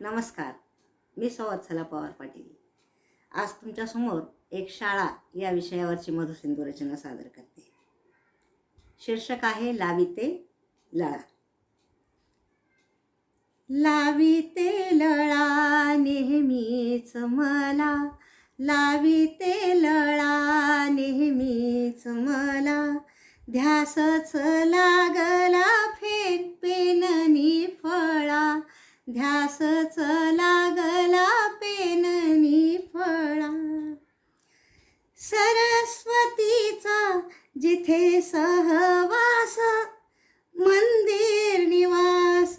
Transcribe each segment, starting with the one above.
नमस्कार मी सवत्सला पवार पाटील. आज तुमच्यासमोर एक शाळा या विषयावरची मधुसिंधू रचना सादर करते. शीर्षक आहे लाविते लळा. लाविते लळा नेहमीच मला. लाविते लळा नेहमीच मला. ध्यासच लागला फेक पेननी फळा. ध्यासच लागला पेननी फळा सरस्वतीचा जिथे सहवास मंदिर निवास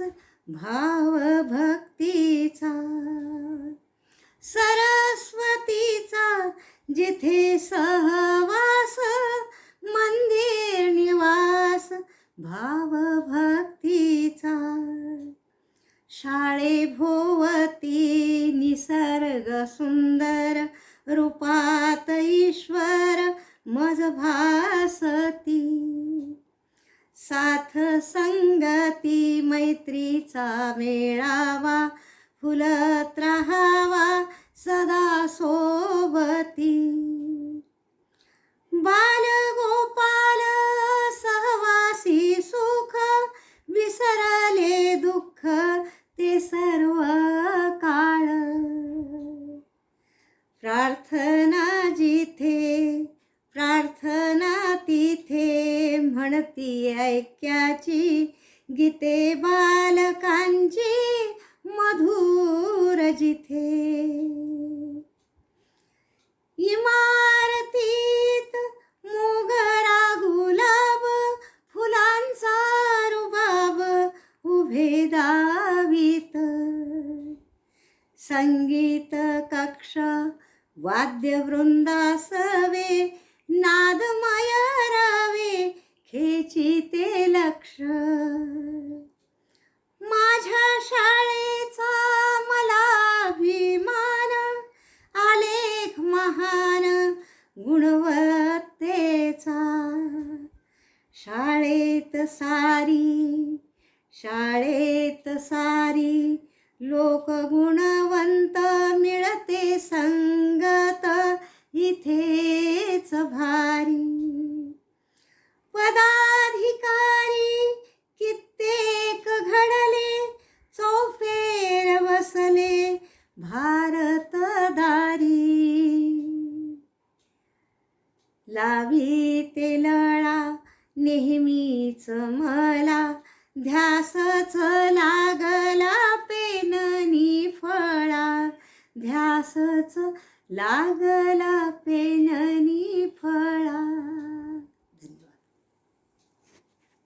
भाव भक्तीचा सरस्वतीचा जिथे सहवास मंदिर निवास भाव शाळे भोवती निसर्ग सुंदर रूपात ईश्वर मज भासती. साथ संगती मैत्रीचा मेळावा फुल भक्ती ऐक्याची गीते बालकांची मधुर जिथे. इमारतीत मोगरा गुलाब फुलांचा रुबाब उभे दावीत. संगीत कक्ष वाद्यवृंदासवे नादमय खेचिते लक्ष. माझ्या शाळेचा मला अभिमान आलेख महान गुणवत्तेचा. शाळेत सारी शाळेत सारी लोक गुणवंत मिळते संगत. इथेच भा भारतदारी लावी ते लळा नेहमीच मला ध्यासच लागला पेननी फळा ध्यासच लागला पे